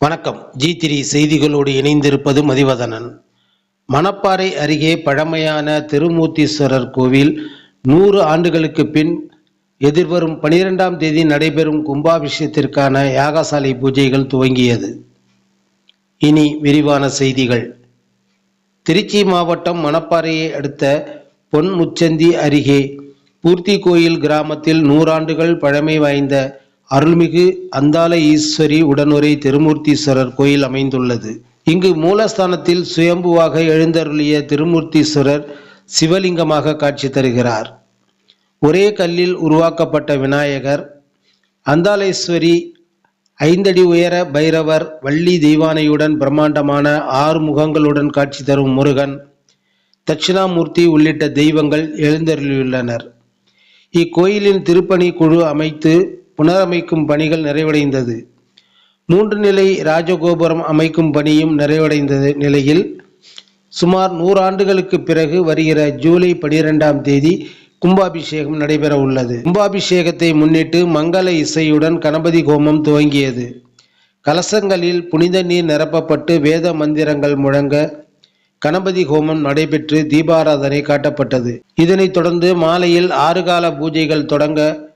வணக்கம். ஜி திரி செய்திகளோடு இணைந்திருப்பது மதிவதனன். மணப்பாறை அருகே பழமையான திருமூர்த்தீஸ்வரர் கோவில் நூறு ஆண்டுகளுக்கு பின் எதிர்வரும் பனிரெண்டாம் தேதி நடைபெறும் கும்பாபிஷேகத்திற்கான யாகசாலை பூஜைகள் துவங்கியது. இனி விரிவான செய்திகள். திருச்சி மாவட்டம் மணப்பாறையை அடுத்த பொன்முச்சந்தி அருகே பூர்த்தி கோயில் கிராமத்தில் நூறாண்டுகள் பழமை வாய்ந்த அருள்மிகு அந்தால ஈஸ்வரி உடனுரை திருமூர்த்தீஸ்வரர் கோயில் அமைந்துள்ளது. இங்கு மூலஸ்தானத்தில் சுயம்புவாக எழுந்தருளிய திருமூர்த்தீஸ்வரர் சிவலிங்கமாக காட்சி தருகிறார். ஒரே கல்லில் உருவாக்கப்பட்ட விநாயகர் அந்தாளேஸ்வரி ஐந்தடி உயர பைரவர் வள்ளி தெய்வானையுடன் பிரம்மாண்டமான ஆறு முகங்களுடன் காட்சி தரும் முருகன் தட்சிணாமூர்த்தி உள்ளிட்ட தெய்வங்கள் எழுந்தருளியுள்ளனர். இக்கோயிலின் திருப்பணி குழு அமைத்து புனரமைக்கும் பணிகள் நிறைவடைந்தது. மூன்று நிலை ராஜகோபுரம் அமைக்கும் பணியும் நிறைவடைந்த நிலையில் சுமார் நூறாண்டுகளுக்கு பிறகு வருகிற ஜூலை பனிரெண்டாம் தேதி கும்பாபிஷேகம் நடைபெற உள்ளது. கும்பாபிஷேகத்தை முன்னிட்டு மங்கள இசையுடன் கணபதி ஹோமம் துவங்கியது. கலசங்களில் புனித நீர் நிரப்பப்பட்டு வேத மந்திரங்கள் முழங்க கணபதி ஹோமம் நடைபெற்று தீபாராதனை காட்டப்பட்டது. இதனைத் தொடர்ந்து மாலையில் ஆறு கால பூஜைகள் தொடங்க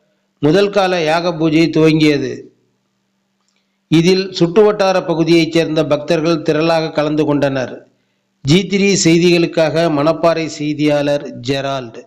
முதல் கால யாக பூஜை துவங்கியது. இதில் சுற்றுவட்டார பகுதியைச் சேர்ந்த பக்தர்கள் திரளாக கலந்து கொண்டனர். ஜி த்ரீ செய்திகளுக்காக மணப்பாறை செய்தியாளர் ஜெரால்டு.